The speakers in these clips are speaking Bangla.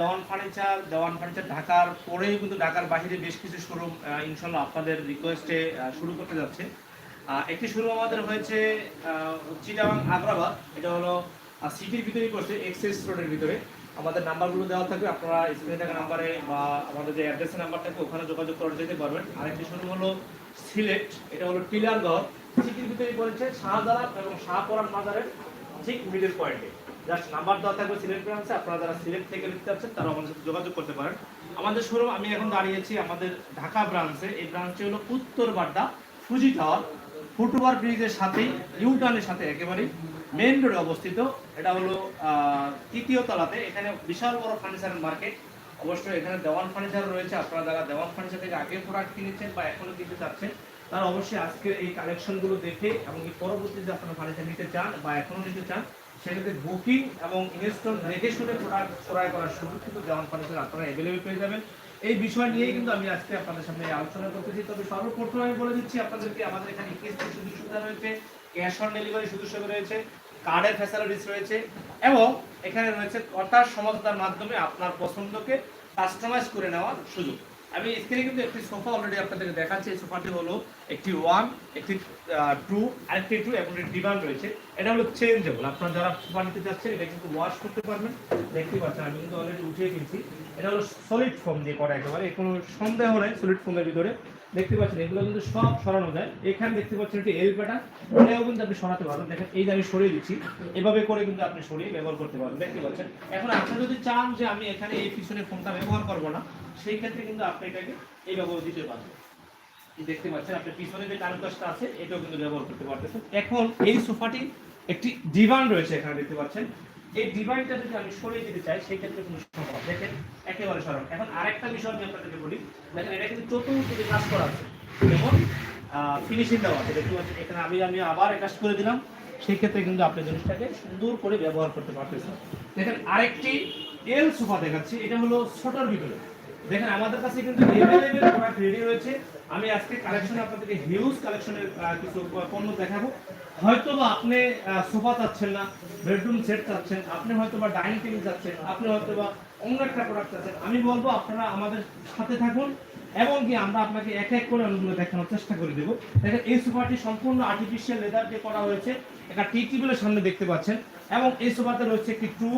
দেওয়ান ফার্নিচার দেওয়ান ফার্নিচার ঢাকার পরেও কিন্তু ঢাকার বাইরে বেশ কিছু শোরুম ইনশাল্লাহ আপনাদের রিকোয়েস্টে শুরু করতে যাচ্ছে। একটি শোরুম আমাদের হয়েছে চিটাং আগ্রাবাদ। এটা হলো সিটির ভিতরেই করছে এক্সেস রোডের ভিতরে। আমাদের নাম্বারগুলো দেওয়া থাকবে, আপনারা স্ক্রিনে থাকা নাম্বারে বা আমাদের যে অ্যাড্রেসের নাম্বার থাকবে ওখানে যোগাযোগ করে যেতে পারবেন আরেকটি শোরুম হলো সিলেট, এটা হলো টিলারগড় সিটির ভিতরেই পড়েছে শাহজালাল এবং শাহপরান বাজারের ঠিক মিডল পয়েন্টে জাস্ট নাম্বার দেওয়া থাকবে সিলেট ব্রাঞ্চে আপনারা যারা সিলেট থেকে নিতে চাচ্ছেন তারা আমাদের সাথে যোগাযোগ করতে পারেন। আমাদের শোরুম আমি এখন দাঁড়িয়েছি আমাদের ঢাকা ব্রাঞ্চে এই ব্রাঞ্চে হলো উত্তর বাড্ডা ফুজি টাওয়ার ফুটওভার ব্রিজের সাথেই ইউটার্নের সাথে একেবারেই মেইন রোডে অবস্থিত। এটা হলো তৃতীয় তলাতে। এখানে বিশাল বড় ফার্নিচার মার্কেট অবশ্যই এখানে দেওয়ান ফার্নিচার রয়েছে। আপনারা যারা দেওয়ান ফার্নিচার থেকে আগে প্রোডাক্ট কিনেছেন বা এখনও কিনতে চাচ্ছেন, তারা অবশ্যই আজকের এই কালেকশনগুলো দেখে এবং পরবর্তীতে আপনারা ফার্নিচার নিতে চান বা এখনও নিতে চান সেক্ষেত্রে বুকিং এবং ইনস্টল দেখে শুনে প্রোডাক্ট ক্রয় করার সুযোগ কিন্তু দেওয়ান ফার্নিচার আপনারা অ্যাভেলেবেল পেয়ে যাবেন। এই বিষয় নিয়েই কিন্তু আমি আজকে আপনাদের সামনে আলোচনা করতেছি। তবে সর্বপ্রথম আমি বলে দিচ্ছি আপনাদেরকে, আমাদের এখানে কিস্তি সুযোগ সুবিধা রয়েছে। ক্যাশ অন ডেলিভারি সুযোগ সুবিধা রয়েছে কার্ডের ফ্যাসিলিটিস রয়েছে এবং এখানে রয়েছে কথার সমঝোতার মাধ্যমে আপনার পছন্দকে কাস্টমাইজ করে নেওয়ার সুযোগ। আমি স্ক্রিনে কিন্তু একটি সোফা অলরেডি আপনাদের দেখাচ্ছি। এই সোফাটি হলো একটি ওয়ান একটি টু আরেকটি টু এবং একটি ডিমান্ড রয়েছে। এটা হলো চেঞ্জেবল আপনারা যারা সোফা নিতে চাচ্ছেন, এটা কিন্তু ওয়াশ করতে পারবেন। দেখতে পাচ্ছেন, আমি কিন্তু অলরেডি উঠিয়ে কিনছি এটা হলো সলিড ফোম দিয়ে করা একেবারে। কোনো সন্দেহ নেই সলিড ফোমের ভিতরে। দেখতে পাচ্ছেন, এগুলো কিন্তু সব সরানো যায়। এখানে দেখতে পাচ্ছেন একটি এল প্যাটার্ন এটাও কিন্তু আপনি সরাতে পারবেন। দেখেন, এই যে আমি সরিয়ে দিচ্ছি, এভাবে করে কিন্তু আপনি সরিয়ে ব্যবহার করতে পারবেন। দেখতে পাচ্ছেন? এখন আপনি যদি চান যে আমি এখানে এই পিছনে ফোনটা ব্যবহার করব না, সেই ক্ষেত্রে কিন্তু আপনি এটাকে এইভাবে দিতে পারবেন। দেখতে পাচ্ছেন, আপনার পিছনে যে কারুকাজটা আছে, এটাও কিন্তু ব্যবহার করতে পারতেছেন। এখন এই সোফাটি একটি ডিভান রয়েছে এখানে দেখতে পাচ্ছেন। এই ডিভাইনটা যদি আমি সরিয়ে দিতে চাই, সেই ক্ষেত্রে কোনো সম্ভব দেখেন, একেবারে সরল। এখন আরেকটা বিষয় আমি আপনাদেরকে বলি। দেখেন, এটা কিন্তু চতুর্দিকে কাজ করা আছে। যেমন ফিনিশিং দেওয়া আছে। দেখতে পাচ্ছেন, এখানে আমি আমি আবার কাজ করে দিলাম। সেই ক্ষেত্রে কিন্তু আপনি জিনিসটাকে সুন্দর করে ব্যবহার করতে পারতেছেন। দেখেন, আরেকটি এল সোফা দেখাচ্ছি। এটা হলো ছোটর ভিতরে। দেখেন, আমাদের কাছে কিন্তু রেডি রয়েছে। আমি আজকে কালেকশনে আপনাদেরকে হিউজ কালেকশনের কিছু পণ্য দেখাবো। হয়তো বা আপনি সোফা চাচ্ছেন না বেডরুম সেট চাচ্ছেন, আপনি হয়তো বা ডাইনিং টেবিল চাচ্ছেন, আপনি হয়তো বা অন্য একটা প্রোডাক্ট চাচ্ছেন। আমি বলব আপনারা আমাদের সাথে থাকুন এবং কি আমরা আপনাকে এক এক করে অনুগুলো দেখানোর চেষ্টা করে দেবো। দেখেন, এই সোফাটি সম্পূর্ণ আর্টিফিশিয়াল লেদার দিয়ে করা হয়েছে। একটা টি টেবিলের সামনে দেখতে পাচ্ছেন। এবং এই সোফাতে রয়েছে একটি টু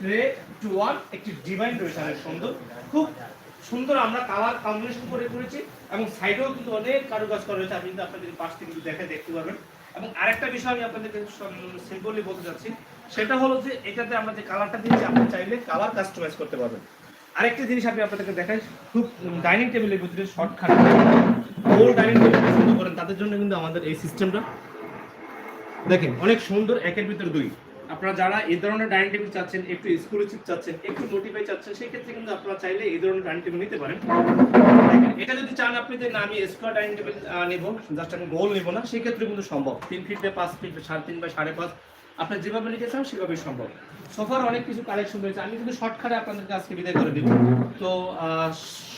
ট্রে টু ওয়ান একটি ডিভাইন রয়েছে, অনেক সুন্দর। খুব সুন্দর আমরা কালার কম্বিনেশন করে করেছি এবং সাইডেও কিন্তু অনেক কারুকাজ করা হয়েছে। আপনি কিন্তু আপনাদের পাশ থেকে কিন্তু দেখে দেখতে পারবেন। এবং আরেকটা বিষয় আমি আপনাদেরকে সিম্পলি বলতে চাচ্ছি। সেটা হলো যে এটাতে আমরা যে কালারটা দিয়েছি, আপনি চাইলে কালার কাস্টমাইজ করতে পারবেন। আরেকটা জিনিস আমি আপনাদেরকে দেখাই, খুব ডাইনিং টেবিলের ভিতরে শর্টকাট গোল ডাইনিং টেবিল পছন্দ করেন, তাদের জন্য কিন্তু আমাদের এই সিস্টেমটা দেখেন, অনেক সুন্দর, একের ভিতরে দুই। আপনারা যারা এই ধরনের ডাইনিং টেবিল চাচ্ছেন, একটু এক্সক্লুসিভ চাচ্ছেন, একটু নোটিফাই চাচ্ছেন, সেই ক্ষেত্রে কিন্তু আপনারা চাইলে এই ধরনের ডাইনিং টেবিল নিতে পারেন। এটা যদি চান আপনি যে, না, আমি স্কোয়ার ডাইনিং টেবিল নেব জাস্ট আমি গোল নেব না, সেই ক্ষেত্রে কিন্তু সম্ভব। তিন ফিট বাই পাঁচ ফিট সাড়ে তিন বাই সাড়ে পাঁচ আপনি যেভাবে নিতে চান সেভাবে সম্ভব। সোফার অনেক কিছু কালেকশন রয়েছে। আমি কিন্তু শর্টকাটে আপনাদেরকে আজকে বিদায় করে দিব। তো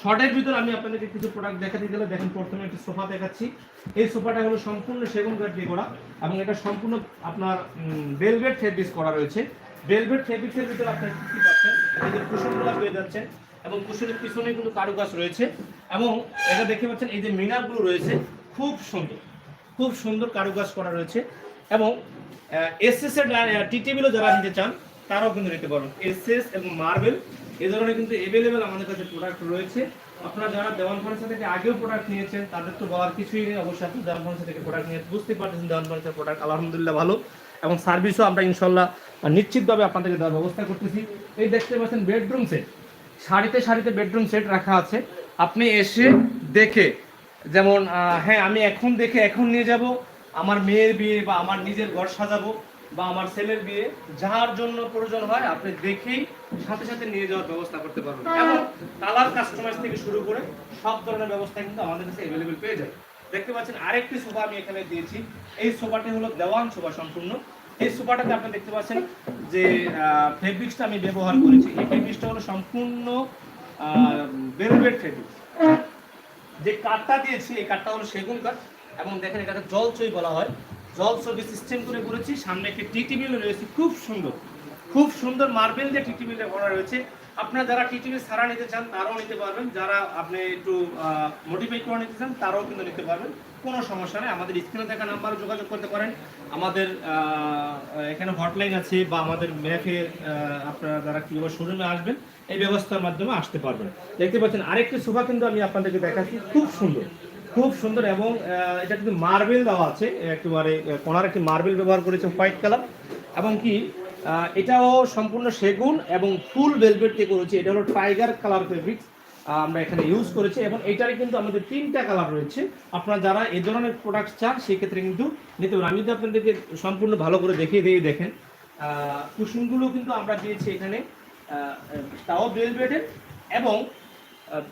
শর্টের ভিতর আমি আপনাদেরকে কিছু প্রোডাক্ট দেখাতে গেলে দেখেন প্রথমে একটি সোফা দেখাচ্ছি। এই সোফাটা হলো সম্পূর্ণ সেগুন কাঠ দিয়ে করা এবং এটা সম্পূর্ণ আপনার বেলভেট ফেব্রিক্স করা রয়েছে। বেলভেট ফেব্রিক্সের ভিতর আপনার কি কি পাচ্ছেন? এই যে কুশনগুলো পেয়ে যাচ্ছেন এবং কুশনের পিছনে কিন্তু কারুকাজ রয়েছে এবং এটা দেখতে পাচ্ছেন এই যে মিনারগুলো রয়েছে, খুব সুন্দর। খুব সুন্দর কারুকাজ করা রয়েছে এবং এসএস এর টি টেবিলও যারা নিতে চান, তারাও কিন্তু নিতে পারবেন। এসএস এবং মার্বেল এই ধরনের কিন্তু এভেলেবেল আমাদের কাছে প্রোডাক্ট রয়েছে। আপনারা যারা দেওয়ান ফার্নিচার থেকে আগেও প্রোডাক্ট নিয়েছেন, তাদের তো বলার কিছুই নেই, অবশ্যই আপনি দেওয়ান ফার্নিচার থেকে প্রোডাক্ট নিয়ে বুঝতে পারতেছেন দেওয়ান ফার্নিচার প্রোডাক্ট আলহামদুলিল্লাহ ভালো। এবং সার্ভিসও আমরা ইনশাল্লাহ নিশ্চিতভাবে আপনাদেরকে দেওয়ার ব্যবস্থা করতেছি। এই দেখতে পাচ্ছেন বেডরুম সেট সারিতে সারিতে বেডরুম সেট রাখা আছে। আপনি এসে দেখে, যেমন হ্যাঁ আমি এখন দেখে এখন নিয়ে যাব। আমার মেয়ের বিয়ে বা আমার নিজের ঘর সাজাবো বা আমার ছেলের বিয়ে যার জন্য প্রয়োজন হয় আপনি দেখেই সাথে সাথে নিয়ে যাওয়ার ব্যবস্থা করতে পারবেন। এবং কালার কাস্টমাইজ থেকে শুরু করে সব ধরনের ব্যবস্থা কিন্তু আমাদের কাছে অ্যাভেলেবেল পেয়ে যায় দেখতে পাচ্ছেন আরেকটি সোফা আমি এখানে দিয়েছি। এই সোফাটি হলো দেওয়ান সোফা সম্পূর্ণ। এই সোফাটাতে আপনি দেখতে পাচ্ছেন যে ফেব্রিক্সটা আমি ব্যবহার করেছি। এই ফেব্রিক্সটা হলো সম্পূর্ণ বেলভেট ফেব্রিক্স যে কাঠটা দিয়েছি এই কাঠটা হলো সেগুন কাঠ। এবং দেখেন এটাকে জলচই বলা হয়। জল জলচই সিস্টেম করে করেছি, সামনে একটি টি টেবিল রয়েছে, খুব সুন্দর। খুব সুন্দর মার্বেল দিয়ে টি টেবিলটা করা রয়েছে। আপনারা যারা টিটিভি সারা নিতে চান, তারাও নিতে পারবেন। যারা আপনি একটু মোটিভেট করে নিতে চান, তারাও কিন্তু নিতে পারবেন। কোনো সমস্যা নেই। আমাদের স্ক্রিনে দেখা নাম্বারে যোগাযোগ করতে পারেন। আমাদের এখানে হটলাইন আছে বা আমাদের ম্যাপে আপনারা যারা কীভাবে শোরুমে আসবেন, এই ব্যবস্থার মাধ্যমে আসতে পারবেন। দেখতে পাচ্ছেন, আরেকটি সোফা কিন্তু আমি আপনাদেরকে দেখাচ্ছি। খুব সুন্দর। খুব সুন্দর এবং এটা কিন্তু মার্বেল দেওয়া আছে, একেবারে কোনার একটি মার্বেল ব্যবহার করেছে হোয়াইট কালার। এবং কি এটাও সম্পূর্ণ সেগুন এবং ফুল ভেলভেট দিয়ে করেছে, এটা হলো টাইগার কালার ফেব্রিক্স আমরা এখানে ইউজ করেছি। এবং এটারে কিন্তু আমাদের তিনটা কালার রয়েছে। আপনারা যারা এ ধরনের প্রোডাক্ট চান, সেক্ষেত্রে কিন্তু নিতে পারেন। আমি যদি আপনাদেরকে সম্পূর্ণ ভালো করে দেখিয়ে দিয়ে দেখেন কুশনগুলো কিন্তু আমরা দিয়েছি এখানে তাও ভেলভেটের এবং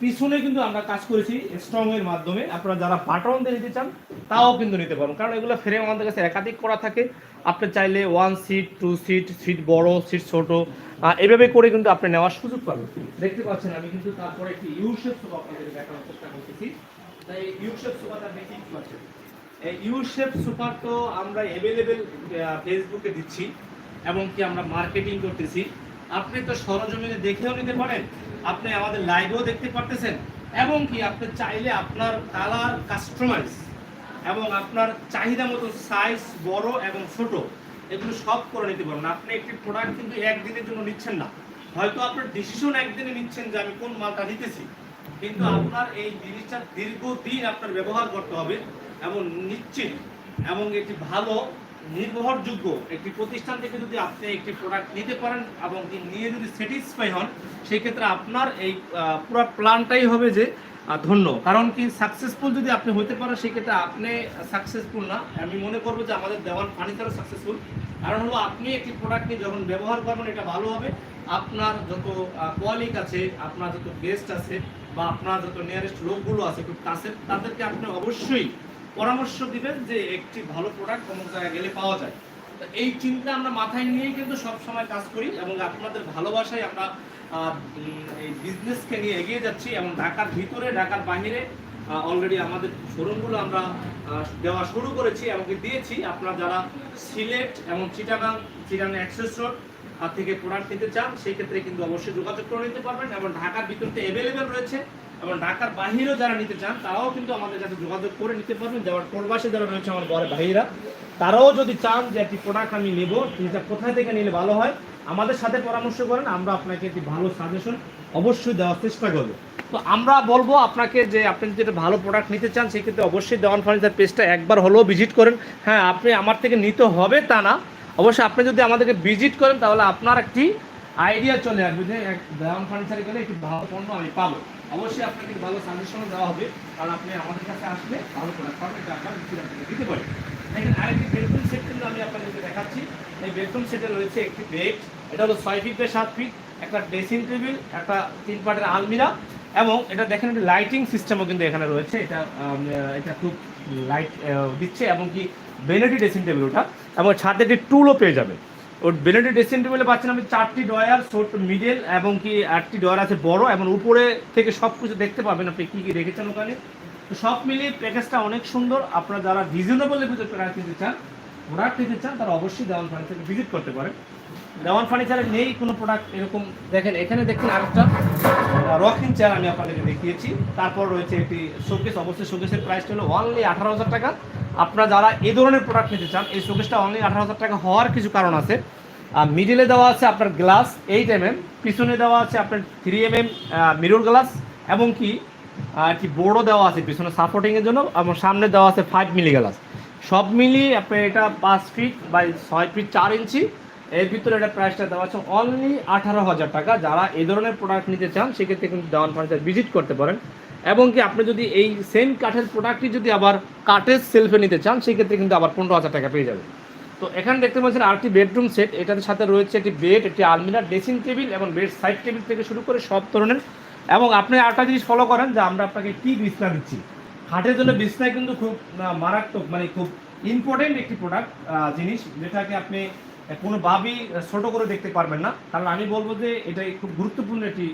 পিছনে কিন্তু আমরা কাজ করেছি স্ট্রং এর মাধ্যমে। আপনারা যারা বাটন দিয়ে নিতে চান, তাও কিন্তু নিতে পারেন কারণ এগুলো ফ্রেম আমাদের কাছে একাধিক করা থাকে। আপনি চাইলে one seat two seat seat বড় সিট ছোট এভাবে করে কিন্তু আপনি নেওয়ার সুযোগ পাবেন। দেখতে পাচ্ছেন, আমি কিন্তু তারপরে একটি ইউ শেপ সোফা আপনাদের দেখানোর চেষ্টা করতেছি। তাই ইউ শেপ সোফাটা দেখি কি পাচ্ছেন এই ইউ শেপ সুপার তো আমরা অ্যাভেলেবেল ফেসবুকে দিচ্ছি, এবং কি আমরা মার্কেটিং করতেছি। আপনি তো সরজমিনে দেখেও নিতে পারেন, আপনি আমাদের লাইভেও দেখতে পারতেছেন, এবং কি আপনি চাইলে আপনার কালার কাস্টমাইজ এবং আপনার চাহিদা মতো সাইজ বড় এবং ছোট, এগুলো সব করে নিতে পারবেন আপনি একটি প্রোডাক্ট কিন্তু একদিনের জন্য নিচ্ছেন না। হয়তো আপনার ডিসিশন একদিনে নিচ্ছেন যে আমি কোন মালটা নিতেছি, কিন্তু আপনার এই জিনিসটা দীর্ঘদিন আপনার ব্যবহার করতে হবে এবং নিশ্চিত এবং এটি ভালো নির্ভরযোগ্য একটি প্রতিষ্ঠান থেকে যদি আপনি একটি প্রোডাক্ট নিতে পারেন এবং নিয়ে যদি স্যাটিসফাই হন, সেই ক্ষেত্রে আপনার এই পুরো প্ল্যানটাই হবে যে ধন্য। কারণ কি সাকসেসফুল যদি আপনি হতে পারেন, সেই ক্ষেত্রে আপনি সাকসেসফুল না। আমি মনে করব যে আমাদের দেওয়ান ফার্নিচারও সাকসেসফুল কারণ হলো, আপনি একটি প্রোডাক্ট নিয়ে যখন ব্যবহার করবেন, এটা ভালো হবে। আপনার যত কোয়ালিক আছে, আপনার যত গেস্ট আছে বা আপনার যত নিয়ারেস্ট লোকগুলো আছে, খুব তাদেরকে আপনি অবশ্যই পরামর্শ দিবেন যে একটি ভালো প্রোডাক্ট অমুক জায়গায় গেলে পাওয়া যায়। তো এই চিন্তা আমরা মাথায় নিয়েই কিন্তু সব সময় কাজ করি এবং আপনাদের ভালোবাসায় আমরা এই বিজনেসকে নিয়ে এগিয়ে যাচ্ছি এবং ঢাকার ভিতরে, ঢাকার বাইরে অলরেডি আমাদের শোরুমগুলো আমরা দেওয়া শুরু করেছি এবং দিয়েছি। আপনারা যারা সিলেট এবং চিটাগাং চিটাগাং অ্যাক্সেস রোড থেকে প্রোডাক্ট নিতে চান, সেই ক্ষেত্রে কিন্তু অবশ্যই যোগাযোগ করে নিতে পারবেন এবং ঢাকার ভিতরতে অ্যাভেলেবেল রয়েছে এবং ঢাকার বাহিরেও যারা নিতে চান, তারাও কিন্তু আমাদের কাছে যোগাযোগ করে নিতে পারবেন। যেমন প্রবাসী যারা রয়েছে আমার বড় ভাইরা তারাও যদি চান যে একটি প্রোডাক্ট আমি নেব, সেটা কোথায় থেকে নিলে ভালো হয়, আমাদের সাথে পরামর্শ করেন, আমরা আপনাকে একটি ভালো সাজেশন অবশ্যই দেওয়ার চেষ্টা করব। তো আমরা বলব আপনাকে যে আপনি যদি একটা ভালো প্রোডাক্ট নিতে চান সেক্ষেত্রে অবশ্যই দেওয়ান ফার্নিচার পেজটা একবার হলেও ভিজিট করেন। হ্যাঁ আপনি আমার থেকে নিতে হবে তা না অবশ্যই আপনি যদি আমাদেরকে ভিজিট করেন, তাহলে আপনার একটি আইডিয়া চলে আসবে যে দেওয়ান ফার্নিচারে গেলে একটি ভালো পণ্য আমি পাবো। অবশ্যই আপনাকে ভালো সাজেশনও দেওয়া হবে, কারণ আপনি আমাদের কাছে আসলে ভালো এটা আপনার নিশ্চিত আপনাকে দিতে পারি। দেখেন, আরেকটি বেডরুম সেট কিন্তু আমি আপনাদেরকে দেখাচ্ছি। এই বেডরুম সেটে রয়েছে একটি বেড এটা হলো ছয় ফিট বাই সাত ফিট একটা ড্রেসিং টেবিল একটা তিন পাটের আলমিরা, এবং এটা দেখেন, একটি লাইটিং সিস্টেমও কিন্তু এখানে রয়েছে। এটা এটা খুব লাইট দিচ্ছে, এবং কি বেনেটি ড্রেসিং টেবিল ওটা, এবং ছাদে একটি টুলও পেয়ে যাবে। ওর বেনেটি ড্রেসিং টেবিলে পাচ্ছেন আমি চারটি ডয়ার ছোট মিডল এবং কি আটটি ডয়ার আছে বড়, এবং উপরে থেকে সব কিছু দেখতে পাবেন আপনি কী কী রেখেছেন ওখানে। তো সব মিলিয়ে প্যাকেজটা অনেক সুন্দর। আপনারা যারা রিজনেবলের ভিতরে প্রাইস নিতে চান প্রোডাক্ট নিতে চান, তারা অবশ্যই দেওয়ান ফার্নিচারকে ভিজিট করতে পারেন। দেওয়ান ফার্নিচারে নেই, কোনো প্রোডাক্ট এরকম দেখেন, এখানে দেখেন আরেকটা রকিং চেয়ার আমি আপনাদেরকে দেখিয়েছি। তারপর রয়েছে একটি শোকেস অবশ্যই শোকেসের প্রাইসটা হলো অনলি আঠারো হাজার টাকা। আপনারা যারা এই ধরনের প্রোডাক্ট নিতে চান, এই শোকেসটা অনলি আঠারো হাজার টাকা হওয়ার কিছু কারণ আছে। আর মিডিলে দেওয়া আছে আপনার গ্লাস এইট এম এম পিছনে দেওয়া আছে আপনার three M M mirror glass এবং কি একটি বোর্ডও দেওয়া আছে পিছনে সাপোর্টিংয়ের জন্য, এবং সামনে দেওয়া আছে ফাইভ মিলি গ্লাস সব মিলিয়ে আপনার এটা পাঁচ ফিট বাই ছয় ফিট চার ইঞ্চি। এর ভিতরে এটা প্রাইসটা দেওয়া আছে অনলি আঠারো হাজার টাকা। যারা এই ধরনের প্রোডাক্ট নিতে চান, সেক্ষেত্রে কিন্তু দেওয়ান ফার্নিচার ভিজিট করতে পারেন। এবং কি আপনি যদি এই সেম কাঠের প্রোডাক্টটি যদি আবার কাঠের সেলফে নিতে চান সেক্ষেত্রে কিন্তু আবার পনেরো হাজার টাকা পেয়ে যাবে তো এখানে দেখতে পাচ্ছেন আরেকটি বেডরুম সেট এটার সাথে রয়েছে একটি বেড একটি আলমিরা ড্রেসিং টেবিল এবং বেড সাইড টেবিল থেকে শুরু করে সব ধরনের। এবং আপনি আরেকটা জিনিস ফলো করেন, যে আমরা আপনাকে কি বিছনা দিচ্ছি। খাটের জন্য বিছনায় কিন্তু খুব মারাত্মক মানে খুব ইম্পর্টেন্ট একটি প্রোডাক্ট জিনিস, যেটাকে আপনি কোনোভাবেই ছোটো করে দেখতে পারবেন না। কারণ আমি বলব যে এটাই খুব গুরুত্বপূর্ণ একটি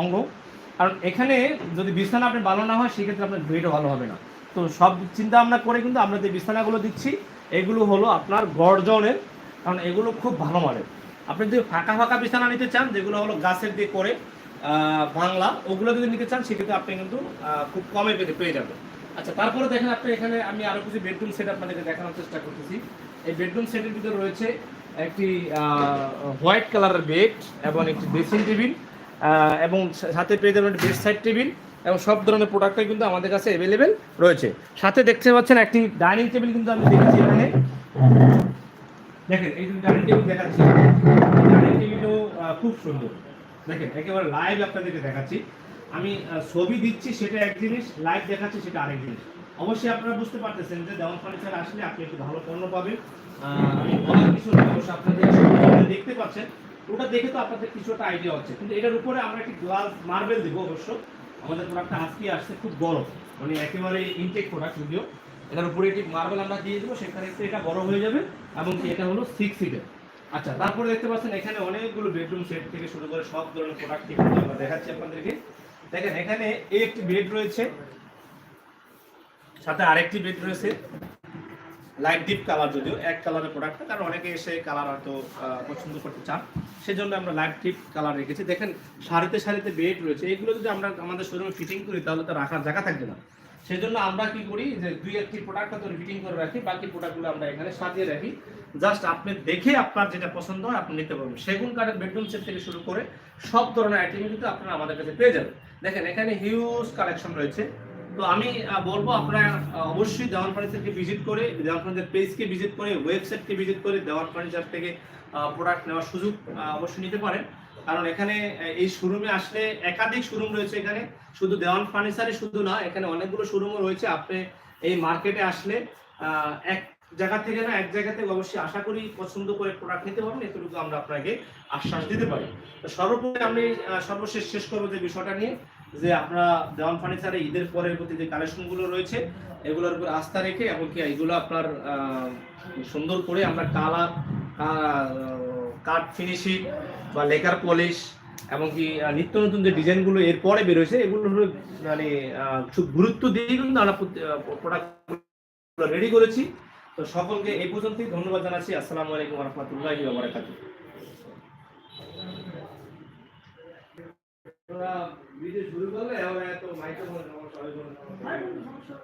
অঙ্গ। কারণ এখানে যদি বিছানা আপনি ভালো না হয়, সেক্ষেত্রে আপনার বেডও ভালো হবে না। তো সব চিন্তা ভাবনা করে কিন্তু আমরা যে বিছানাগুলো দিচ্ছি, এগুলো হলো আপনার গর্জনের, কারণ এগুলো খুব ভালো মানের। আপনি যদি ফাঁকা ফাঁকা বিছানা নিতে চান, যেগুলো হলো গাছের দিয়ে করে বাংলা, ওগুলো যদি নিতে চান, সেক্ষেত্রে আপনি কিন্তু খুব কমে পেতে পেয়ে যাবেন। আচ্ছা তারপরে দেখেন আপনি এখানে আমি আরও কিছু বেডরুম সেট আপনাদেরকে দেখানোর চেষ্টা করতেছি। এই বেডরুম সেটের ভিতরে রয়েছে একটি হোয়াইট কালারের বেড এবং একটি ড্রেসিং টেবিল এবং সাথে পেয়ে যাবেন বেড সাইড টেবিল এবং সব ধরনের প্রোডাক্টই কিন্তু আমাদের কাছে অ্যাভেলেবেল রয়েছে। সাথে দেখতে পাচ্ছেন একটি ডাইনিং টেবিল কিন্তু আমি দেখেছি এখানে। দেখেন, এই ডাইনিং টেবিল দেখাচ্ছি। ডাইনিং টেবিলও খুব সুন্দর। দেখেন, একেবারে লাইভ আপনাদেরকে দেখাচ্ছি। আমি ছবি দিচ্ছি, সেটা এক জিনিস লাইভ দেখাচ্ছি, সেটা আরেক জিনিস। অবশ্যই আপনারা বুঝতে পারতেছেন যে দেওয়ান ফার্নিচার আসলে আপনি একটু ভালো পণ্য পাবেন। আমি বলার কিছু আপনাদের দেখতে পাচ্ছেন। ওটা দেখে তো আপনাদের কিছু একটা আইডিয়া হচ্ছে। কিন্তু এটার উপরে আমরা একটি গ্লাস মার্বেল দেবো অবশ্য। আমাদের প্রোডাক্টটা আজকে আসছে খুব বড় মানে একেবারে ইনটেক প্রোডাক্ট যদিও। এটার উপরে একটি মার্বেল আমরা দিয়ে দেবো, সেখানে এটা বড় হয়ে যাবে, এবং এটা হলো সিক্স সিটের আচ্ছা তারপরে দেখতে পাচ্ছেন এখানে অনেকগুলো বেডরুম সেট থেকে শুরু করে সব ধরনের প্রোডাক্ট আমরা দেখাচ্ছি আপনাদেরকে। দেখেন, এখানে এই একটি বেড রয়েছে, সাথে আরেকটি বেড রয়েছে। লাইট ডিপ কালার যদিও, এক কালারের প্রোডাক্ট কারণ অনেকে এসে কালার হয়তো পছন্দ করতে চান। সেজন্য আমরা লাইট ডিপ কালার রেখেছি। দেখেন সারিতে সারিতে বেড রয়েছে। এগুলো যদি আমরা আমাদের শোরুমে ফিটিং করি, তাহলে তো রাখার জায়গা থাকবে না। সেজন্য আমরা কি করি, যে দুই একটি প্রোডাক্ট তো ফিটিং করে রাখি, বাকি প্রোডাক্টগুলো আমরা এখানে সাজিয়ে রাখি। জাস্ট আপনি দেখে আপনার যেটা পছন্দ হয়, আপনি নিতে পারবেন। সেগুন কাঠের বেডরুম সেট থেকে শুরু করে সব ধরনের আইটেম কিন্তু আপনারা আমাদের কাছে পেয়ে যাবেন। দেখেন, এখানে হিউজ কালেকশন রয়েছে। তো আমি বলব, আপনারা অবশ্যই দেওয়ান ফার্নিচারকে ভিজিট করে, দেওয়ান ফার্নিচার পেজকে ভিজিট করে ওয়েবসাইটকে ভিজিট করে, দেওয়ান ফার্নিচার থেকে প্রোডাক্ট নেওয়ার সুযোগ অবশ্যই নিতে পারেন। কারণ এখানে এই শোরুমে আসলে একাধিক শোরুম রয়েছে এখানে। শুধু দেওয়ান ফার্নিচারই শুধু না, এখানে অনেকগুলো শোরুমও রয়েছে। আপনি এই মার্কেটে আসলে এক জায়গা থেকে না, এক জায়গা থেকে অবশ্যই আশা করি পছন্দ করে প্রোডাক্ট নিতে পারবেন। এতটুকু আমরা আপনাকে আশ্বাস দিতে পারি। সর্বোপরি আমি সর্বশেষ শেষ করব যে বিষয়টা নিয়ে, যে আমরা দেওয়ান ফার্নিচারে ঈদের পরের প্রতি যে কালেকশনগুলো রয়েছে, এগুলোর উপর আস্থা রেখে, এমনকি এগুলো আপনার সুন্দর করে আমরা কালার কাঠ ফিনিশিং বা লেকার পলিশ এমনকি নিত্য নতুন যে ডিজাইনগুলো এরপরে বেরোয়েছে, এগুলো মানে খুব গুরুত্ব দিয়ে কিন্তু আমরা প্রোডাক্ট রেডি করেছি। তো সকলকে এই পর্যন্তই ধন্যবাদ জানাচ্ছি। আসসালামু আলাইকুম রহমতুল্লাহি ভিডিও শুরু করলে এত মাইক্রোফোন সমস্যা।